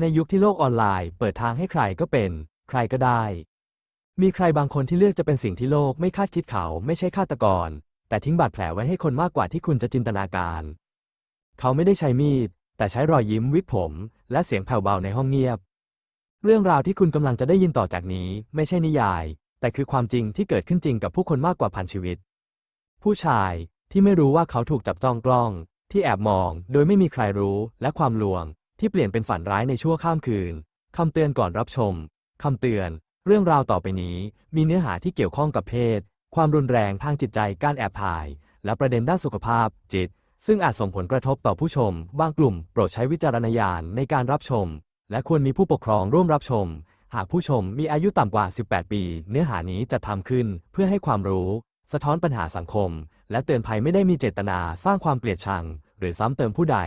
ในยุคที่โลกออนไลน์ เปิดทางให้ใครก็เป็น ใครก็ได้ มีใครบางคนที่เลือกจะเป็นสิ่งที่โลกไม่คาดคิดเขาไม่ใช่ฆาตกร แต่ทิ้งบาดแผลไว้ให้คนมากกว่าที่คุณจะจินตนาการ เขาไม่ได้ใช้มีด แต่ใช้รอยยิ้มวิกผม และเสียงแผ่วเบาในห้องเงียบ เรื่องราวที่คุณกำลังจะได้ยินต่อจากนี้ ไม่ใช่นิยาย แต่คือความจริงที่เกิดขึ้นจริงกับผู้คนมากกว่าพันชีวิต ผู้ชายที่ไม่รู้ว่าเขาถูกจับจ้องกล้อง ที่แอบมอง โดยไม่มีใครรู้และความลวง ที่เปลี่ยนเป็นฝันร้ายในชั่วข้ามคืน คำเตือนก่อนรับชม คำเตือน เรื่องราวต่อไปนี้ มีเนื้อหาที่เกี่ยวข้องกับเพศ ความรุนแรงทางจิตใจ การแอบถ่าย และประเด็นด้านสุขภาพจิต ซึ่งอาจส่งผลกระทบต่อผู้ชม บางกลุ่ม โปรดใช้วิจารณญาณในการรับชม และควรมีผู้ปกครองร่วมรับชม หากผู้ชมมีอายุต่ำกว่า 18 ปี เนื้อหานี้จะทำขึ้นเพื่อให้ความรู้ สะท้อนปัญหาสังคม และเตือนภัยไม่ได้มีเจตนาสร้างความเกลียดชัง หรือซ้ำเติมผู้ใด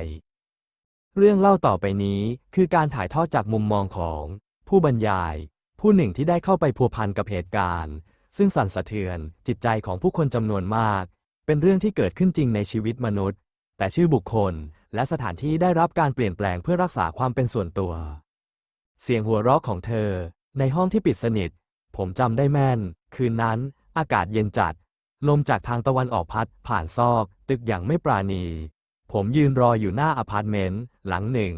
เรื่องเล่าต่อไปนี้คือการถ่ายทอดจากมุมมองของ ผู้บรรยาย ผู้หนึ่งที่ได้เข้าไปพัวพันกับเหตุการณ์ ซึ่งสั่นสะเทือนจิตใจของผู้คนจำนวนมาก เป็นเรื่องที่เกิดขึ้นจริงในชีวิตมนุษย์ แต่ชื่อบุคคลและสถานที่ได้รับการเปลี่ยนแปลงเพื่อรักษาความเป็นส่วนตัว เสียงหัวเราะของเธอ ในห้องที่ปิดสนิท ผมจำได้แม่น คืนนั้น อากาศเย็นจัด ลมจากทางตะวันออกพัดผ่านซอก ตึกอย่างไม่ปราณี ผมยืนรออยู่หน้าอพาร์ตเมนต์หลังหนึ่ง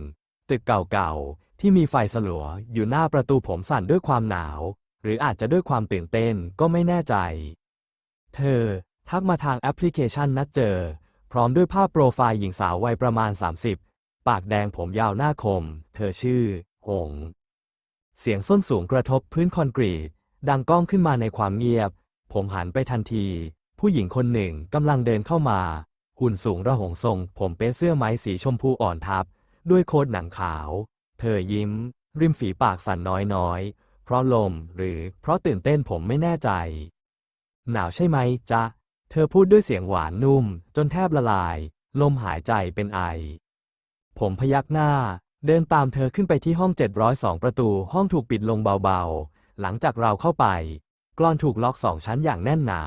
ตึกเก่าๆ ที่มีไฟสลัวอยู่หน้าประตูผมสั่นด้วยความหนาว หรืออาจจะด้วยความตื่นเต้นก็ไม่แน่ใจ เธอ ทักมาทางแอปพลิเคชันนัดเจอ พร้อมด้วยภาพโปรไฟล์หญิงสาววัยประมาณ 30 ปากแดงผมยาวหน้าคม เธอชื่อ หง เสียงส้นสูงกระทบพื้นคอนกรีต ดังก้องขึ้นมาในความเงียบ ผมหันไปทันที ผู้หญิงคนหนึ่งกำลังเดินเข้ามา หุ่นสูงระหงทรง ผมเป็นเสื้อไม้สีชมพูอ่อนทับ ด้วยโค้ทหนังขาว เธอยิ้ม ริมฝีปากสั่นน้อยๆ เพราะลมหรือเพราะตื่นเต้นผมไม่แน่ใจ หนาวใช่ไหมจ๊ะ เธอพูดด้วยเสียงหวานนุ่ม จนแทบละลาย ลมหายใจเป็นไอ ผมพยักหน้า เดินตามเธอขึ้นไปที่ห้อง 702 ประตู ห้องถูกปิดลงเบาๆ หลังจากเราเข้าไป กรอนถูกล็อกสองชั้นอย่างแน่นหนา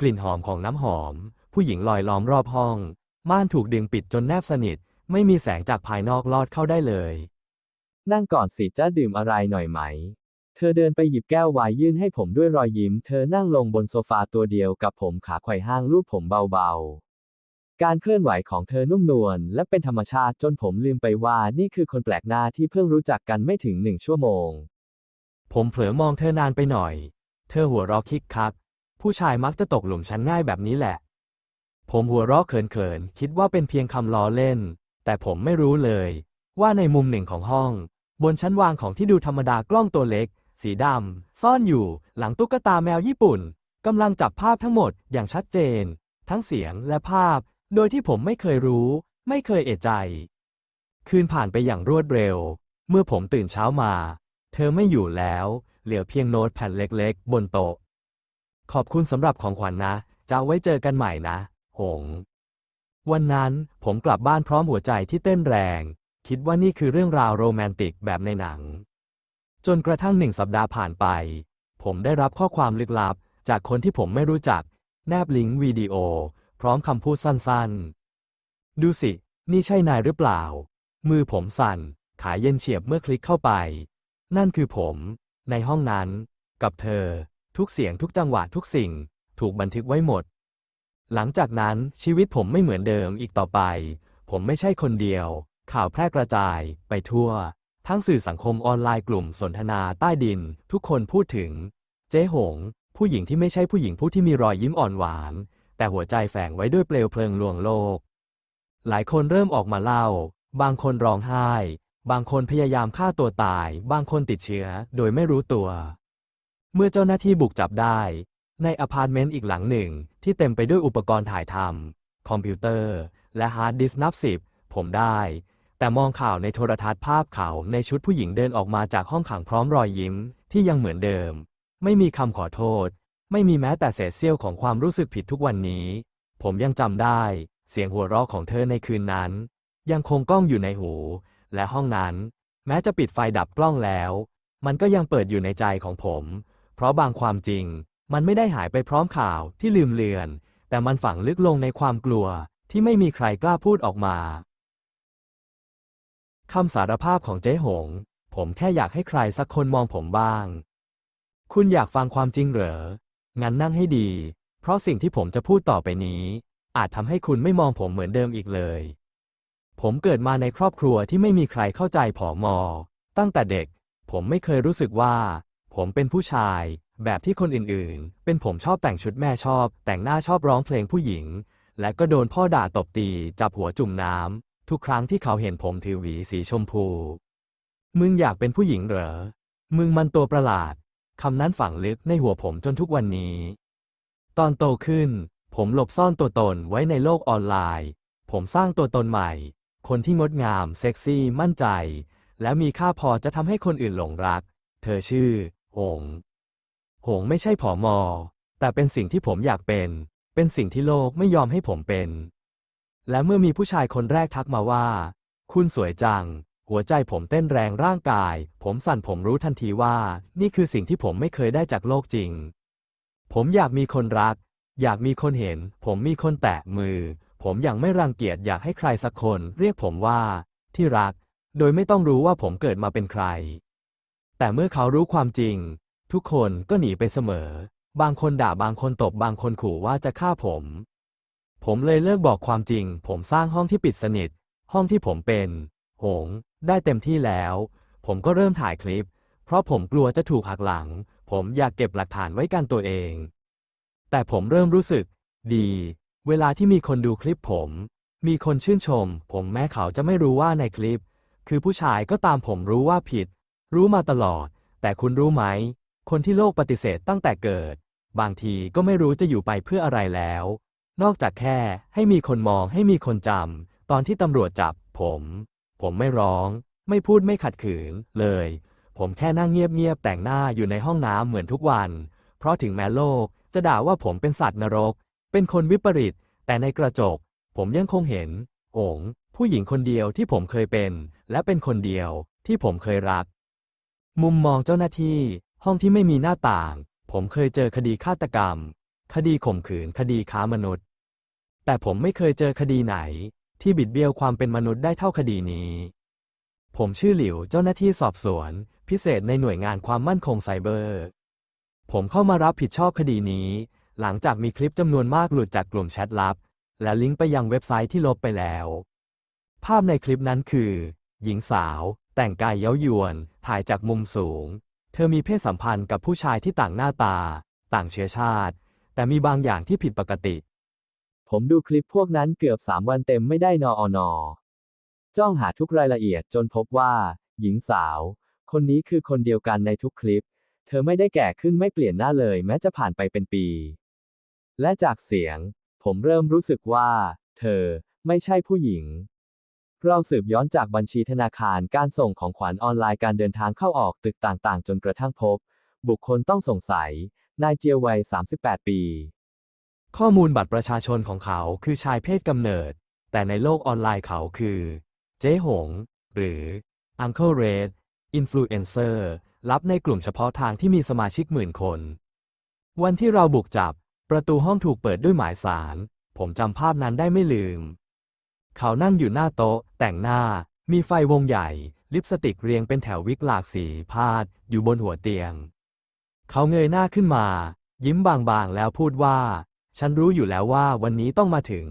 กลิ่นหอมของน้ำหอม ผู้หญิงลอยล้อมรอบห้อง ม่านถูกดึงปิดจนแนบสนิท ไม่มีแสงจากภายนอกลอดเข้าได้เลย นั่งก่อนสิจ้าดื่มอะไรหน่อยไหม เธอเดินไปหยิบแก้วไวน์ยื่นให้ผมด้วยรอยยิ้ม เธอนั่งลงบนโซฟาตัวเดียวกับผมขาไขว่ห้างลูบผมเบาๆ การเคลื่อนไหวของเธอนุ่มนวลและเป็นธรรมชาติจนผมลืมไปว่านี่คือคนแปลกหน้าที่เพิ่งรู้จักกันไม่ถึงหนึ่งชั่วโมง ผมเผลอมองเธอนานไปหน่อย เธอหัวเราะคิกคัก ผู้ชายมักจะตกหลุมฉันง่ายแบบนี้แหละ ผมหัวเราะเขินๆ คิดว่าเป็นเพียงคำล้อเล่น แต่ผมไม่รู้เลย ว่าในมุมหนึ่งของห้อง บนชั้นวางของที่ดูธรรมดากล้องตัวเล็ก สีดำซ่อนอยู่ หลังตุ๊กตาแมวญี่ปุ่นกำลังจับภาพทั้งหมดอย่างชัดเจน ทั้งเสียงและภาพ โดยที่ผมไม่เคยรู้ ไม่เคยเอะใจ คืนผ่านไปอย่างรวดเร็ว เมื่อผมตื่นเช้ามา เธอไม่อยู่แล้ว เหลือเพียงโน้ตแผ่นเล็กๆ บนโต๊ะ ขอบคุณสำหรับของขวัญนนะจะไว้เจอกันใหม่นะ หง วันนั้นผมกลับบ้านพร้อมหัวใจที่เต้นแรง คิดว่านี่คือเรื่องราวโรแมนติกแบบในหนัง จนกระทั่งหนึ่งสัปดาห์ผ่านไป ผมได้รับข้อความลึกลับ จากคนที่ผมไม่รู้จัก แนบลิงก์วิดีโอ พร้อมคำพูดสั้นๆ ดูสิ นี่ใช่นายหรือเปล่า มือผมสั่น ขาเย็นเฉียบเมื่อคลิกเข้าไป นั่นคือผม ในห้องนั้น กับเธอ ทุกเสียงทุกจังหวะทุกสิ่ง ถูกบันทึกไว้หมด หลังจากนั้นชีวิตผมไม่เหมือนเดิมอีกต่อไป ผมไม่ใช่คนเดียว ข่าวแพร่กระจายไปทั่ว ทั้งสื่อสังคมออนไลน์กลุ่มสนทนาใต้ดิน ทุกคนพูดถึง เจ๊หง ผู้หญิงที่ไม่ใช่ผู้หญิงผู้ที่มีรอยยิ้มอ่อนหวาน แต่หัวใจแฝงไว้ด้วยเปลวเพลิงลวงโลก หลายคนเริ่มออกมาเล่า บางคนร้องไห้ บางคนพยายามฆ่าตัวตาย บางคนติดเชื้อ โดยไม่รู้ตัว เมื่อเจ้าหน้าที่บุกจับได้ ในอพาร์ตเมนต์อีกหลังหนึ่งที่เต็มไปด้วยอุปกรณ์ถ่ายทำคอมพิวเตอร์ และฮาร์ดดิสก์นับสิบผมได้ แต่มองข่าวในโทรทัศน์ภาพเขาในชุดผู้หญิงเดินออกมาจากห้องขังพร้อมรอยยิ้มที่ยังเหมือนเดิม ไม่มีคำขอโทษ ไม่มีแม้แต่เศษเสี้ยวของความรู้สึกผิดทุกวันนี้ ผมยังจำได้ เสียงหัวเราะของเธอในคืนนั้น ยังคงก้องอยู่ในหู และห้องนั้น แม้จะปิดไฟดับกล้องแล้ว มันก็ยังเปิดอยู่ในใจของผม เพราะบางความจริง มันไม่ได้หายไปพร้อมข่าวที่ลืมเลือน แต่มันฝังลึกลงในความกลัวที่ไม่มีใครกล้าพูดออกมาคำสารภาพของเจ๊หง ผมแค่อยากให้ใครสักคนมองผมบ้าง คุณอยากฟังความจริงเหรอ งั้นนั่งให้ดี เพราะสิ่งที่ผมจะพูดต่อไปนี้ อาจทำให้คุณไม่มองผมเหมือนเดิมอีกเลย ผมเกิดมาในครอบครัวที่ไม่มีใครเข้าใจผอมอ ตั้งแต่เด็ก ผมไม่เคยรู้สึกว่า ผมเป็นผู้ชาย แบบที่คนอื่นๆ เป็นผมชอบแต่งชุดแม่ชอบ แต่งหน้าชอบร้องเพลงผู้หญิง และก็โดนพ่อด่าตบตี จับหัวจุ่มน้ำ ทุกครั้งที่เขาเห็นผมถือหวีสีชมพู มึงอยากเป็นผู้หญิงเหรอ มึงมันตัวประหลาด คำนั้นฝังลึกในหัวผมจนทุกวันนี้ ตอนโตขึ้น ผมหลบซ่อนตัวตนไว้ในโลกออนไลน์ ผมสร้างตัวตนใหม่ คนที่งดงาม เซ็กซี่ มั่นใจ และมีค่าพอจะทำให้คนอื่นหลงรัก เธอชื่อ หง หงไม่ใช่ผอมอ แต่เป็นสิ่งที่ผมอยากเป็น เป็นสิ่งที่โลกไม่ยอมให้ผมเป็น และเมื่อมีผู้ชายคนแรกทักมาว่า คุณสวยจัง หัวใจผมเต้นแรงร่างกาย ผมสั่นผมรู้ทันทีว่า นี่คือสิ่งที่ผมไม่เคยได้จากโลกจริง ผมอยากมีคนรัก อยากมีคนเห็น ผมมีคนแตะมือ ผมยังไม่รังเกียจอยากให้ใครสักคนเรียกผมว่า ที่รัก โดยไม่ต้องรู้ว่าผมเกิดมาเป็นใคร แต่เมื่อเขารู้ความจริง ทุกคนก็หนีไปเสมอ บางคนด่าบางคนตบบางคนขู่ว่าจะฆ่าผม ผมเลยเลิกบอกความจริง ผมสร้างห้องที่ปิดสนิท ห้องที่ผมเป็น หง ได้เต็มที่แล้ว ผมก็เริ่มถ่ายคลิป เพราะผมกลัวจะถูกหักหลัง ผมอยากเก็บหลักฐานไว้กันตัวเอง แต่ผมเริ่มรู้สึก ดี เวลาที่มีคนดูคลิปผม มีคนชื่นชม ผมแม้เขาจะไม่รู้ว่าในคลิป คือผู้ชายก็ตามผมรู้ว่าผิด รู้มาตลอด แต่คุณรู้ไหม คนที่โลกปฏิเสธตั้งแต่เกิด บางทีก็ไม่รู้จะอยู่ไปเพื่ออะไรแล้ว นอกจากแค่ให้มีคนมองให้มีคนจำตอนที่ตำรวจจับ ผม ผมไม่ร้อง ไม่พูดไม่ขัดขืนเลย ผมแค่นั่งเงียบๆแต่งหน้าอยู่ในห้องน้ำเหมือนทุกวัน เพราะถึงแม้โลกจะด่าว่าผมเป็นสัตว์นรก เป็นคนวิปริต แต่ในกระจก ผมยังคงเห็นหงผู้หญิงคนเดียวที่ผมเคยเป็น และเป็นคนเดียวที่ผมเคยรัก มุมมองเจ้าหน้าที่ ห้องที่ไม่มีหน้าต่าง ผมเคยเจอคดีฆาตกรรม คดีข่มขืน คดีค้ามนุษย์ แต่ผมไม่เคยเจอคดีไหน ที่บิดเบี้ยวความเป็นมนุษย์ได้เท่าคดีนี้ ผมชื่อหลิวเจ้าหน้าที่สอบสวน พิเศษในหน่วยงานความมั่นคงไซเบอร์ ผมเข้ามารับผิดชอบคดีนี้ หลังจากมีคลิปจำนวนมากหลุดจากกลุ่มแชทลับ และลิงก์ไปยังเว็บไซต์ที่ลบไปแล้ว ภาพในคลิปนั้นคือ หญิงสาว แต่งกายเย้ายวน ถ่ายจากมุมสูง เธอมีเพศสัมพันธ์กับผู้ชายที่ต่างหน้าตา ต่างเชื้อชาติ แต่มีบางอย่างที่ผิดปกติ ผมดูคลิปพวกนั้นเกือบสามวันเต็มไม่ได้นออนอจ้องหาทุกรายละเอียดจนพบว่า หญิงสาว คนนี้คือคนเดียวกันในทุกคลิป เธอไม่ได้แก่ขึ้นไม่เปลี่ยนหน้าเลยแม้จะผ่านไปเป็นปี และจากเสียง ผมเริ่มรู้สึกว่า เธอไม่ใช่ผู้หญิง เราสืบย้อนจากบัญชีธนาคารการส่งของขวัญออนไลน์การเดินทางเข้าออกตึกต่างๆ จนกระทั่งพบ บุคคลต้องสงสัย นายเจียววัย 38 ปี ข้อมูลบัตรประชาชนของเขาคือชายเพศกำเนิด แต่ในโลกออนไลน์เขาคือ เจ๊หง หรือ Uncle Red Influencer ลับในกลุ่มเฉพาะทางที่มีสมาชิกหมื่นคน วันที่เราบุกจับ ประตูห้องถูกเปิดด้วยหมายสาร ผมจำภาพนั้นได้ไม่ลืม เขานั่งอยู่หน้าโต๊ะ แต่งหน้า มีไฟวงใหญ่ ลิปสติกเรียงเป็นแถววิกหลากสีพาด อยู่บนหัวเตียง เขาเงยหน้าขึ้นมา ยิ้มบางๆแล้วพูดว่า ฉันรู้อยู่แล้วว่าวันนี้ต้องมาถึง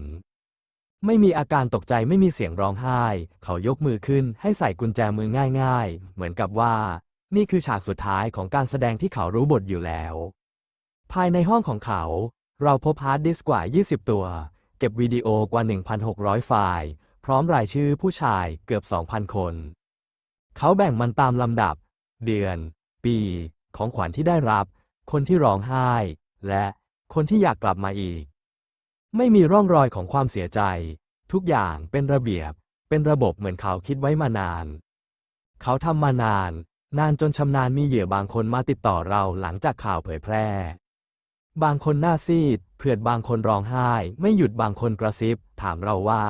ไม่มีอาการตกใจไม่มีเสียงร้องไห้ เขายกมือขึ้นให้ใส่กุญแจมือง่ายๆ เหมือนกับว่า นี่คือฉากสุดท้ายของการแสดงที่เขารู้บทอยู่แล้ว ภายในห้องของเขา เราพบฮาร์ดดิสก์กว่า 20 ตัว เก็บวิดีโอกว่า 1,600 ไฟล์ พร้อมรายชื่อผู้ชายเกือบ 2,000 คน เขาแบ่งมันตามลำดับ เดือน ปี ของขวัญที่ได้รับ คนที่ร้องไห้ และคนที่อยากกลับมาอีก ไม่มีร่องรอยของความเสียใจ ทุกอย่างเป็นระเบียบ เป็นระบบเหมือนเขาคิดไว้มานาน เขาทำมานาน นานจนชำนาญมีเหยื่อบางคนมาติดต่อเราหลังจากข่าวเผยแพร่ บางคนหน้าซีด เผื่อบางคนร้องไห้ ไม่หยุดบางคนกระซิบ ถามเราว่า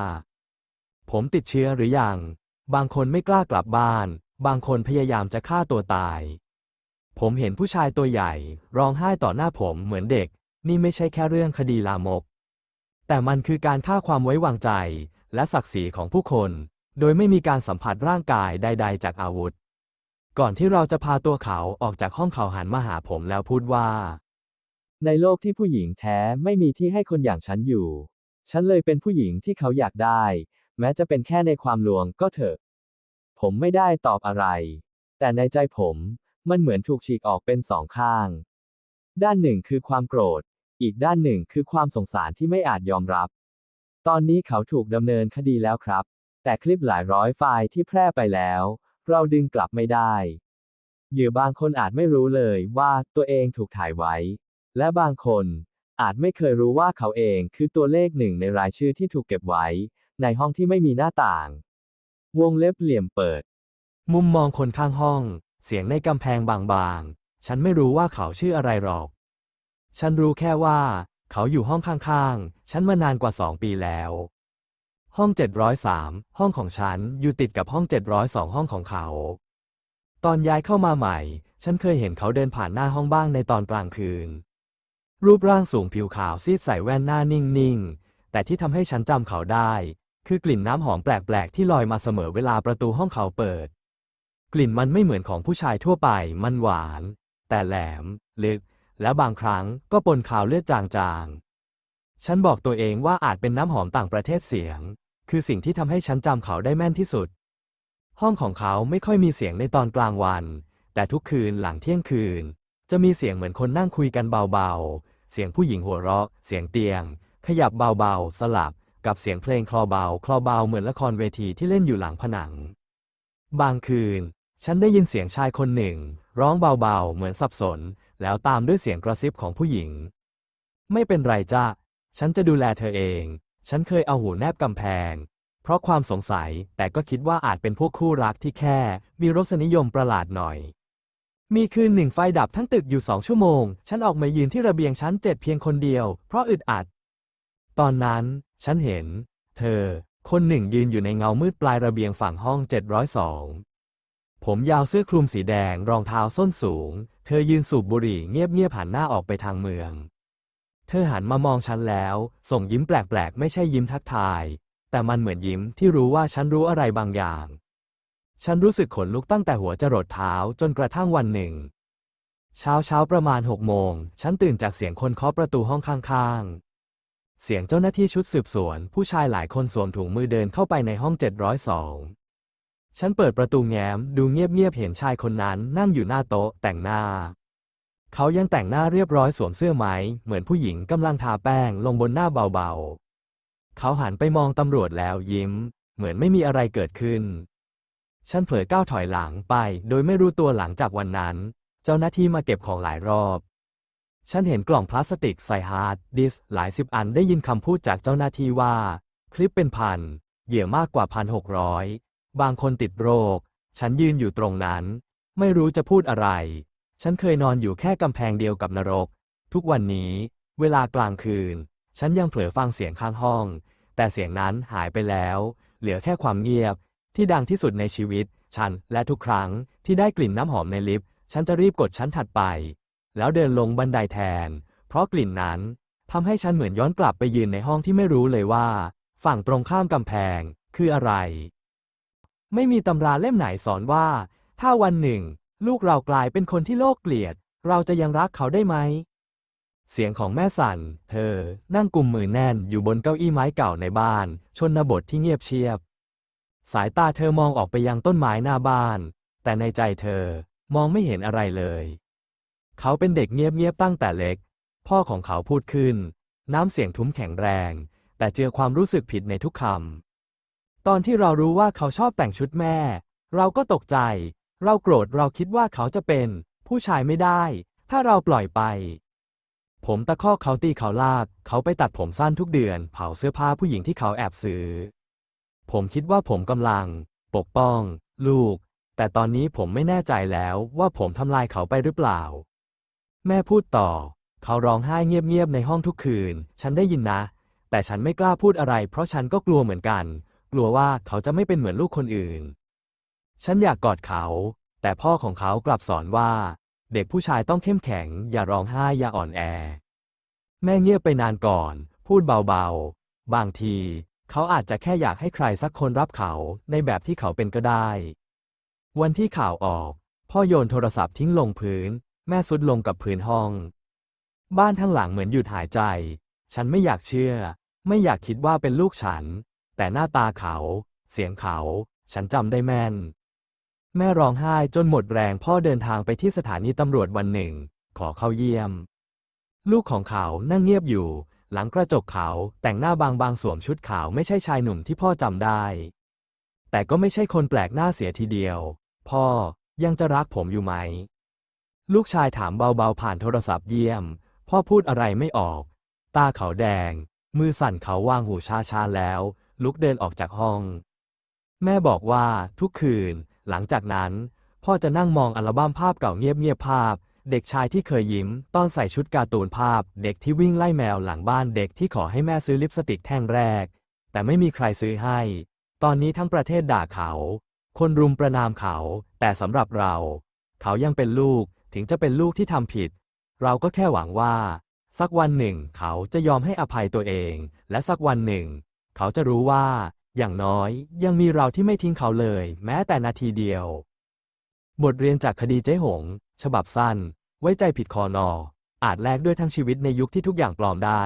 ผมติดเชื้อหรือยัง บางคนไม่กล้ากลับบ้าน บางคนพยายามจะฆ่าตัวตาย ผมเห็นผู้ชายตัวใหญ่ ร้องไห้ต่อหน้าผมเหมือนเด็ก นี่ไม่ใช่แค่เรื่องคดีลามก แต่มันคือการฆ่าความไว้วางใจ และศักดิ์ศรีของผู้คน โดยไม่มีการสัมผัสร่างกายใด ๆ จากอาวุธ ก่อนที่เราจะพาตัวเขาออกจากห้องเขาหันมาหาผมแล้วพูดว่า ในโลกที่ผู้หญิงแท้ไม่มีที่ให้คนอย่างฉันอยู่ ฉันเลยเป็นผู้หญิงที่เขาอยากได้ แม้จะเป็นแค่ในความลวงก็เถอะ ผมไม่ได้ตอบอะไร แต่ในใจผมมันเหมือนถูกฉีกออกเป็นสองข้าง ด้านหนึ่งคือความโกรธ อีกด้านหนึ่งคือความสงสารที่ไม่อาจยอมรับ ตอนนี้เขาถูกดำเนินคดีแล้วครับ แต่คลิปหลายร้อยไฟล์ที่แพร่ไปแล้ว เราดึงกลับไม่ได้เหยื่อบางคนอาจไม่รู้เลยว่าตัวเองถูกถ่ายไว้ และบางคนอาจไม่เคยรู้ว่าเขาเองคือตัวเลขหนึ่งในรายชื่อที่ถูกเก็บไว้ ในห้องที่ไม่มีหน้าต่าง วงเล็บเหลี่ยมเปิด มุมมองคนข้างห้อง เสียงในกำแพงบางๆ ฉันไม่รู้ว่าเขาชื่ออะไรหรอก ฉันรู้แค่ว่า เขาอยู่ห้องข้างๆ ฉันมานานกว่าสองปีแล้ว ห้อง 703 ห้องของฉันอยู่ติดกับห้อง 702 ห้องของเขา ตอนย้ายเข้ามาใหม่ ฉันเคยเห็นเขาเดินผ่านหน้าห้องบ้างในตอนกลางคืน รูปร่างสูงผิวขาวซีดใส่แว่นหน้านิ่งๆ แต่ที่ทำให้ฉันจำเขาได้ คือกลิ่นน้ำหอมแปลกๆ ที่ลอยมาเสมอเวลาประตูห้องเขาเปิด กลิ่นมันไม่เหมือนของผู้ชายทั่วไป มันหวาน แต่แหลม ลึก และบางครั้งก็ปนคาวเลือดจางๆ ฉันบอกตัวเองว่าอาจเป็นน้ำหอมต่างประเทศเสียง คือสิ่งที่ทำให้ฉันจำเขาได้แม่นที่สุด ห้องของเขาไม่ค่อยมีเสียงในตอนกลางวัน แต่ทุกคืนหลังเที่ยงคืน จะมีเสียงเหมือนคนนั่งคุยกันเบาๆ เสียงผู้หญิงหัวเราะ เสียงเตียง ขยับเบาๆ สลับกับเสียงเพลงคลอเบา คลอเบาเหมือนละครเวทีที่เล่นอยู่หลังผนัง บางคืน ฉันได้ยินเสียงชายคนหนึ่ง ร้องเบาๆ เหมือนสับสน แล้วตามด้วยเสียงกระซิบของผู้หญิง ไม่เป็นไรจ้าฉันจะดูแลเธอเอง ฉันเคยเอาหูแนบกำแพง เพราะความสงสัยแต่ก็คิดว่าอาจเป็นพวกคู่รักที่แค่ มีรสนิยมประหลาดหน่อย มีคืนหนึ่งไฟดับทั้งตึกอยู่สองชั่วโมง ฉันออกมายืนที่ระเบียงชั้นเจ็ดเพียงคนเดียว เพราะอึดอัด ตอนนั้น ฉันเห็น เธอ คนหนึ่งยืนอยู่ในเงามืดปลายระเบียงฝั่งห้อง 702 ผมยาวเสื้อคลุมสีแดง รองเท้าส้นสูง เธอยืนสูบบุหรี่เงียบๆหันหน้าออกไปทางเมือง เธอหันมามองฉันแล้ว ส่งยิ้มแปลกๆ ไม่ใช่ยิ้มทักทาย แต่มันเหมือนยิ้มที่รู้ว่าฉันรู้อะไรบางอย่าง ฉันรู้สึกขนลุกตั้งแต่หัวจรดเท้าจนกระทั่งวันหนึ่ง เช้าเช้าประมาณหกโมง ฉันตื่นจากเสียงคนเคาะประตูห้องข้างๆ เสียงเจ้าหน้าที่ชุดสืบสวน ผู้ชายหลายคนสวมถุงมือเดินเข้าไปในห้อง 702 ฉันเปิดประตูแง้ม ดูเงียบๆเห็นชายคนนั้นนั่งอยู่หน้าโต๊ะแต่งหน้า เขายังแต่งหน้าเรียบร้อยสวมเสื้อไหม เหมือนผู้หญิงกำลังทาแป้งลงบนหน้าเบาๆ เขาหันไปมองตำรวจแล้วยิ้ม เหมือนไม่มีอะไรเกิดขึ้น ฉันเผลอก้าวถอยหลังไป โดยไม่รู้ตัวหลังจากวันนั้น เจ้าหน้าที่มาเก็บของหลายรอบ ฉันเห็นกล่องพลาสติกใส่ฮาร์ดดิสหลายสิบอันได้ยินคำพูดจากเจ้าหน้าที่ว่า คลิปเป็นพัน เหยื่อมากกว่าพันหกร้อยบางคนติดโรค ฉันยืนอยู่ตรงนั้น ไม่รู้จะพูดอะไร ฉันเคยนอนอยู่แค่กำแพงเดียวกับนรก ทุกวันนี้ เวลากลางคืน ฉันยังเผลอฟังเสียงข้างห้อง แต่เสียงนั้นหายไปแล้ว เหลือแค่ความเงียบ ที่ดังที่สุดในชีวิต ฉันและทุกครั้งที่ได้กลิ่นน้ำหอมในลิฟต์ฉันจะรีบกดชั้นถัดไป แล้วเดินลงบันไดแทน เพราะกลิ่นนั้นทำให้ฉันเหมือนย้อนกลับไปยืนในห้องที่ไม่รู้เลยว่า ฝั่งตรงข้ามกำแพง คืออะไร ไม่มีตำราเล่มไหนสอนว่า ถ้าวันหนึ่ง ลูกเรากลายเป็นคนที่โลกเกลียด เราจะยังรักเขาได้ไหมเสียงของแม่สันเธอ นั่งกุมมือแน่นอยู่บนเก้าอี้ไม้เก่าในบ้าน ชนบทที่เงียบเชียบ สายตาเธอมองออกไปยังต้นไม้หน้าบ้าน แต่ในใจเธอมองไม่เห็นอะไรเลย เขาเป็นเด็กเงียบๆตั้งแต่เล็ก พ่อของเขาพูดขึ้น น้ำเสียงทุ้มแข็งแรง แต่เจือความรู้สึกผิดในทุกคำ ตอนที่เรารู้ว่าเขาชอบแต่งชุดแม่ เราก็ตกใจ เราโกรธเราคิดว่าเขาจะเป็น ผู้ชายไม่ได้ ถ้าเราปล่อยไป ผมตะคอกเขาตีเขาลาก เขาไปตัดผมสั้นทุกเดือน เผาเสื้อผ้าผู้หญิงที่เขาแอบซื้อ ผมคิดว่าผมกำลัง ปกป้อง ลูก แต่ตอนนี้ผมไม่แน่ใจแล้วว่าผมทำลายเขาไปหรือเปล่า แม่พูดต่อ เขาร้องไห้เงียบๆในห้องทุกคืน ฉันได้ยินนะ แต่ฉันไม่กล้าพูดอะไร เพราะฉันก็กลัวเหมือนกัน กลัวว่าเขาจะไม่เป็นเหมือนลูกคนอื่น ฉันอยากกอดเขา แต่พ่อของเขากลับสอนว่า เด็กผู้ชายต้องเข้มแข็ง อย่าร้องไห้ อย่าอ่อนแอ แม่เงียบไปนานก่อน พูดเบาๆ บางที เขาอาจจะแค่อยากให้ใครสักคนรับเขาในแบบที่เขาเป็นก็ได้ วันที่ข่าวออก พ่อโยนโทรศัพท์ทิ้งลงพื้น แม่สุดลงกับพื้นห้อง บ้านทั้งหลังเหมือนหยุดหายใจ ฉันไม่อยากเชื่อ ไม่อยากคิดว่าเป็นลูกฉัน แต่หน้าตาเขา เสียงเขา ฉันจำได้แม่น แม่ร้องไห้จนหมดแรงพ่อเดินทางไปที่สถานีตำรวจวันหนึ่ง ขอเข้าเยี่ยม ลูกของเขานั่งเงียบอยู่ หลังกระจกขาวแต่งหน้าบางบางๆสวมชุดขาวไม่ใช่ชายหนุ่มที่พ่อจำได้ แต่ก็ไม่ใช่คนแปลกหน้าเสียทีเดียว พ่อยังจะรักผมอยู่ไหม ลูกชายถามเบาๆผ่านโทรศัพท์เยี่ยม พ่อพูดอะไรไม่ออก ตาเขาแดง มือสั่นเขาวางหูชาๆแล้ว ลุกเดินออกจากห้อง แม่บอกว่าทุกคืน หลังจากนั้น พ่อจะนั่งมองอัลบั้มภาพเก่าเงียบๆภาพ เด็กชายที่เคยยิ้ม ตอนใส่ชุดการ์ตูนภาพ เด็กที่วิ่งไล่แมวหลังบ้านเด็กที่ขอให้แม่ซื้อลิปสติกแท่งแรก แต่ไม่มีใครซื้อให้ ตอนนี้ทั้งประเทศด่าเขา คนรุมประนามเขา แต่สำหรับเรา เขายังเป็นลูกถึงจะเป็นลูกที่ทำผิด เราก็แค่หวังว่า สักวันหนึ่ง เขาจะยอมให้อภัยตัวเอง และสักวันหนึ่ง เขาจะรู้ว่า อย่างน้อยยังมีเราที่ไม่ทิ้งเขาเลย แม้แต่นาทีเดียว บทเรียนจากคดีเจ๊หง ฉบับสั้น ไว้ใจผิดคอนอ อาจแลกด้วยทั้งชีวิตในยุคที่ทุกอย่างปลอมได้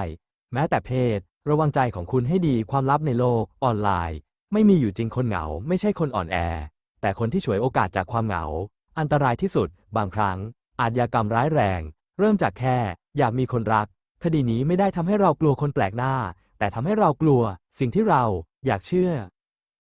แม้แต่เพศ ระวังใจของคุณให้ดีความลับในโลกออนไลน์ ไม่มีอยู่จริงคนเหงา ไม่ใช่คนอ่อนแอ แต่คนที่ฉวยโอกาสจากความเหงา อันตรายที่สุด บางครั้ง อาชญากรรมร้ายแรง เริ่มจากแค่ อยากมีคนรัก คดีนี้ไม่ได้ทำให้เรากลัวคนแปลกหน้า แต่ทำให้เรากลัว สิ่งที่เราอยากเชื่อ